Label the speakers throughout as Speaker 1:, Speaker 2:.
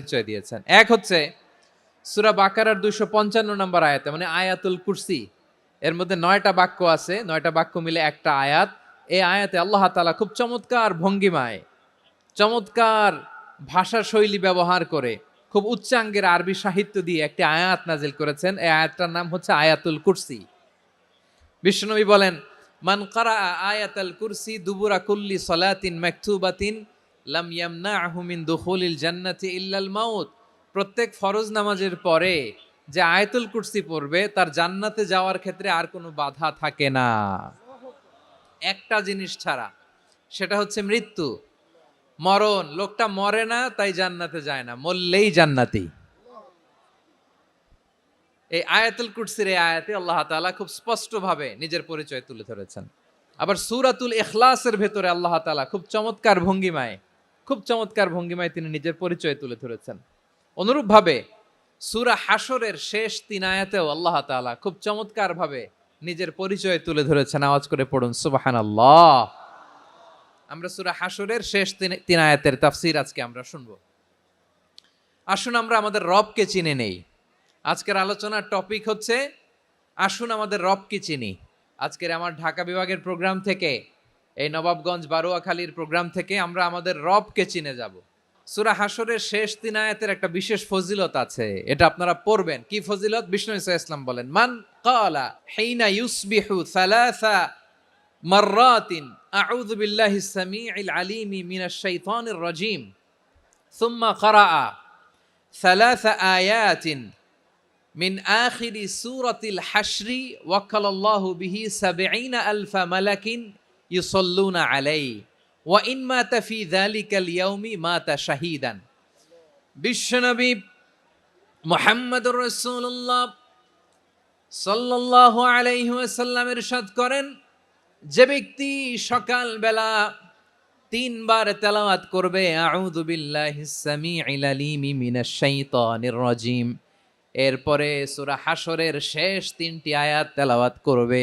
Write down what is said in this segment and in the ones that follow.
Speaker 1: পরিচয় দিয়েছেন এক হচ্ছে সুরা বাকারার দুইশো পঞ্চান্ন নম্বর আয়াতে মানে আয়াতুল কুরসি এর মধ্যে নয়টা বাক্য আছে নয়টা বাক্য মিলে একটা আয়াত এই আয়াতে আল্লাহ তালা খুব চমৎকার ভঙ্গিমায় চমৎকার ভাষা শৈলী ব্যবহার করে খুব উচ্চাঙ্গের আরবি সাহিত্য দিয়ে একটি আয়াত নাজিল করেছেন এই আয়াতটার নাম হচ্ছে আয়াতুল কুরসি বিষ্ণনবী বলেন মান কারা আয়াতাল কুরসি দুবুরা কুল্লি সলাতিন মেকথুবাতিন ইল্লাল মাউত প্রত্যেক ফরজ নামাজের পরে যে আয়তুল কুর্সি পড়বে তার জান্নাতে যাওয়ার ক্ষেত্রে আর কোনো বাধা থাকে না একটা জিনিস ছাড়া সেটা হচ্ছে মৃত্যু মরণ লোকটা মরে না তাই জান্নাতে যায় না মরলেই জান্নাতি এই আয়াতুল কুরসির এই আয়াতে আল্লাহ তালা খুব স্পষ্টভাবে নিজের পরিচয় তুলে ধরেছেন আবার সুরাতুল এখলাসের ভেতরে আল্লাহ তালা খুব চমৎকার ভঙ্গিমায় খুব চমৎকার ভঙ্গিমায় তিনি নিজের পরিচয় তুলে ধরেছেন অনুরূপভাবে সুরা হাসরের শেষ তিন আয়াতেও আল্লাহ তালা খুব চমৎকারভাবে নিজের পরিচয় তুলে ধরেছেন আওয়াজ করে পড়ুন সুবাহান আল্লাহ আমরা সুরা হাসরের শেষ তিন আয়াতের তাফসির আজকে আমরা শুনব আসুন আমরা আমাদের রবকে চিনে নেই আজকের আলোচনার টপিক হচ্ছে আসুন আমাদের রবকে চিনি আজকের আমার ঢাকা বিভাগের প্রোগ্রাম থেকে এই নবাবগঞ্জ বারোয়াখালীর প্রোগ্রাম থেকে আমরা আমাদের রবকে চিনে যাব সুরা হাসরের শেষ তিন আয়াতের একটা বিশেষ ফজিলত আছে এটা আপনারা পড়বেন কি ফজিলত বিষ্ণু ইসা ইসলাম বলেন মান কালা হেইনা ইউসবিহু সালাসা মাররাতিন আউযু বিল্লাহি সামিউল আলিমি মিনাশ শাইতানির রাজিম সুম্মা ক্বারাআ সালাসা আয়াতিন من آخر سورة الحشر وكل الله به سبعين ألف মালাকিন ইউসল্লুনা আলাই ওয়া ইন মা তাফি জালিকাল ইয়াউমি মা তা শাহিদান বিশ্বনবী মোহাম্মদুর রসুল্লাহ সাল্লাহ আলাইহাসাল্লামের সাদ করেন যে ব্যক্তি সকালবেলা তিনবার তেলাওয়াত করবে আউযু বিল্লাহি সামিউল আলিমি মিনাশ শাইতানির রাজিম এরপরে সূরা হাশরের শেষ তিনটি আয়াত তেলাওয়াত করবে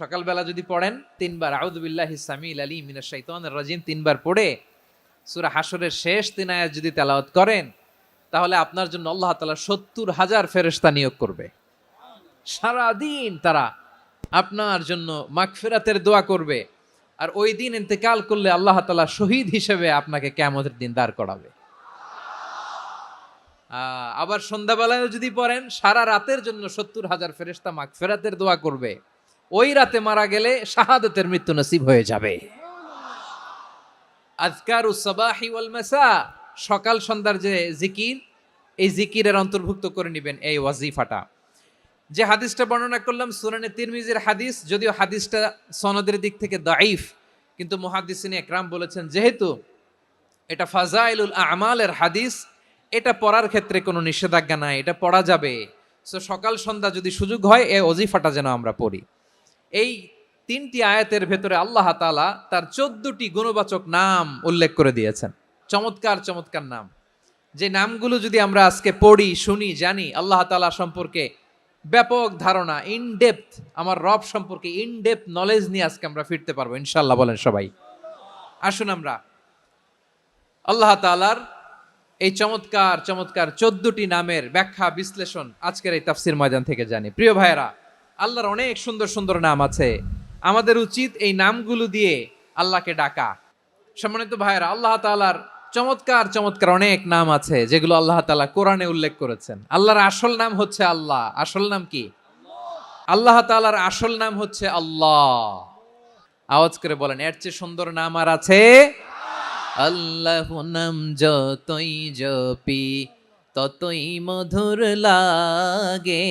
Speaker 1: সকালবেলা যদি পড়েন তিনবার আউদুবিল্লাহ ইসামিল আলী মিনা শৈতান রাজিম তিনবার পড়ে সুরা হাসরের শেষ তিন আয়াত যদি তেলাওয়াত করেন তাহলে আপনার জন্য আল্লাহ তালা সত্তর হাজার ফেরেস্তা নিয়োগ করবে সারাদিন তারা আপনার জন্য মাগফিরাতের দোয়া করবে আর ওই দিন ইন্তেকাল করলে আল্লাহ তালা শহীদ হিসেবে আপনাকে কেমতের দিন দাঁড় করাবে আবার সন্ধ্যাবেলায় যদি পড়েন সারা রাতের জন্য সত্তর হাজার ফেরেস্তা মাগফেরাতের দোয়া করবে ওই রাতে মারা গেলে শাহাদতের মৃত্যু নসিব হয়ে যাবে আজকার উসাবাহি ওয়াল সকাল সন্ধ্যার যে জিকির এই জিকিরের অন্তর্ভুক্ত করে নেবেন এই ওয়াজিফাটা যে হাদিসটা বর্ণনা করলাম সুরানে তিরমিজির হাদিস যদিও হাদিসটা সনদের দিক থেকে দাইফ কিন্তু মহাদিসিনী একরাম বলেছেন যেহেতু এটা ফাজাইলুল আমালের হাদিস এটা পড়ার ক্ষেত্রে কোনো নিষেধাজ্ঞা নাই এটা পড়া যাবে সো সকাল সন্ধ্যা যদি সুযোগ হয় এ অজিফাটা যেন আমরা পড়ি এই তিনটি আয়াতের ভেতরে আল্লাহ তালা তার চোদ্দটি গুণবাচক নাম উল্লেখ করে দিয়েছেন চমৎকার চমৎকার নাম যে নামগুলো যদি আমরা আজকে পড়ি শুনি জানি আল্লাহ তালা সম্পর্কে ব্যাপক ধারণা ইনডেপথ আমার রব সম্পর্কে ইনডেপথ নলেজ নিয়ে আজকে আমরা ফিরতে পারবো ইনশাল্লাহ বলেন সবাই আসুন আমরা আল্লাহ তালার এই চমৎকার চমৎকার চোদ্দটি নামের ব্যাখ্যা বিশ্লেষণ আজকের এই তাফসির ময়দান থেকে জানি প্রিয় ভাইয়েরা আল্লাহর অনেক সুন্দর সুন্দর নাম আছে আমাদের উচিত এই নামগুলো দিয়ে আল্লাহকে ডাকা সম্মানিত ভাইয়েরা আল্লাহ তালার চমৎকার চমৎকার অনেক নাম আছে যেগুলো আল্লাহ তালা কোরআনে উল্লেখ করেছেন আল্লাহর আসল নাম হচ্ছে আল্লাহ আসল নাম কি আল্লাহ তালার আসল নাম হচ্ছে আল্লাহ আওয়াজ করে বলেন এর চেয়ে সুন্দর নাম আর আছে আল্লাহ নাম যতই জপি ততই মধুর লাগে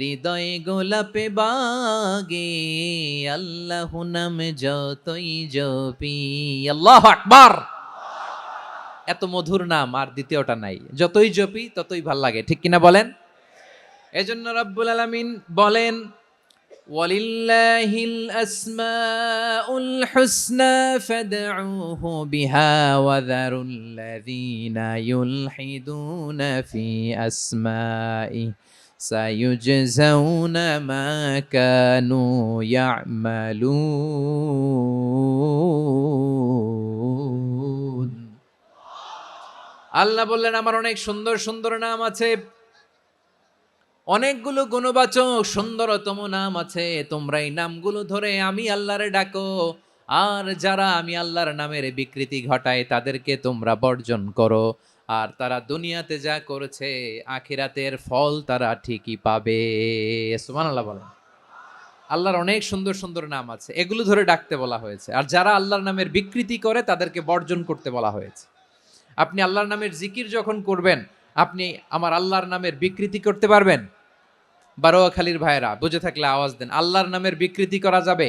Speaker 1: হৃদয় গোলাপে বাগে আল্লাহ নাম যতই জপি আল্লাহ আকবার এত মধুর নাম আর দ্বিতীয়টা নাই যতই জপি ততই ভাল লাগে ঠিক কিনা বলেন এজন্য রব্বুল আলামিন বলেন ওয়ালিল্লাহিল ولله الأسماء الحسنى فادعوه بها وذروا الذين يلحدون في أسمائه سيجزون ما كانوا يعملون আল্লাহ বললেন আমার অনেক সুন্দর সুন্দর নাম আছে অনেকগুলো গুণবাচক সুন্দরতম নাম আছে তোমরা এই নামগুলো ধরে আমি আল্লাহরে ডাকো আর যারা আমি আল্লাহর নামের বিকৃতি ঘটায় তাদেরকে তোমরা বর্জন করো আর তারা দুনিয়াতে যা করেছে আখিরাতের ফল তারা ঠিকই পাবে সুমান আল্লাহ বলেন আল্লাহর অনেক সুন্দর সুন্দর নাম আছে এগুলো ধরে ডাকতে বলা হয়েছে আর যারা আল্লাহর নামের বিকৃতি করে তাদেরকে বর্জন করতে বলা হয়েছে আপনি আল্লাহর নামের জিকির যখন করবেন আপনি আমার আল্লাহর নামের বিকৃতি করতে পারবেন বারোয়াখালীর ভাইয়েরা বুঝে থাকলে আওয়াজ দেন আল্লাহর নামের বিকৃতি করা যাবে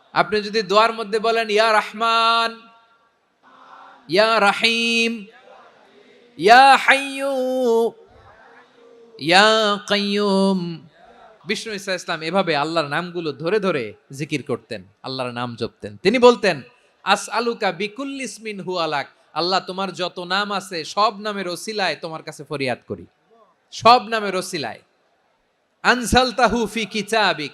Speaker 1: আপনি যদি দোয়ার মধ্যে বলেন ইয়া রহমান ইয়া রাহিম ইয়া হাইয়ু ইয়া কাইয়ুম বিষ্ণু ইসা ইসলাম এভাবে আল্লাহর নামগুলো ধরে ধরে জিকির করতেন আল্লাহর নাম জপতেন তিনি বলতেন আস আলুকা বিকুল ইসমিন হু আলাক আল্লাহ তোমার যত নাম আছে সব নামের ওসিলায় তোমার কাছে ফরিয়াদ করি সব নামের ওসিলায় আনসাল তাহু ফি কিচাবিক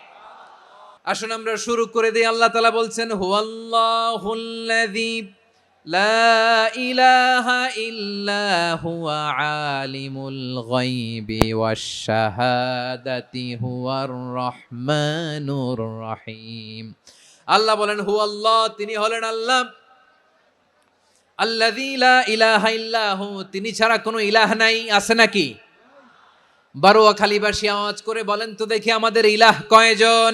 Speaker 1: আসুন আমরা শুরু করে দিই আল্লাহ তালা বলছেন লা ইলাহা ইল্লা হুয়া আলিমুল হুয়ার রহিম আল্লাহ বলেন হু আল্লাহ তিনি হলেন আল্লাহ আল্লাহ ইলাহা তিনি ছাড়া কোনো ইলাহ নাই আছে নাকি বারোয়াখালীবাসী আওয়াজ করে বলেন তো দেখি আমাদের ইলাহ কয়জন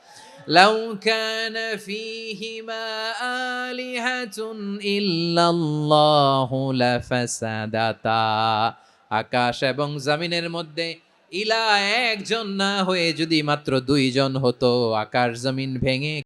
Speaker 1: لو كان فيهما آلهة إلا الله لفسدتا আকাশ এবং জমিনের মধ্যে ইলা একজন না হয়ে যদি মাত্র দুইজন হতো আকাশ জমিন ভেঙে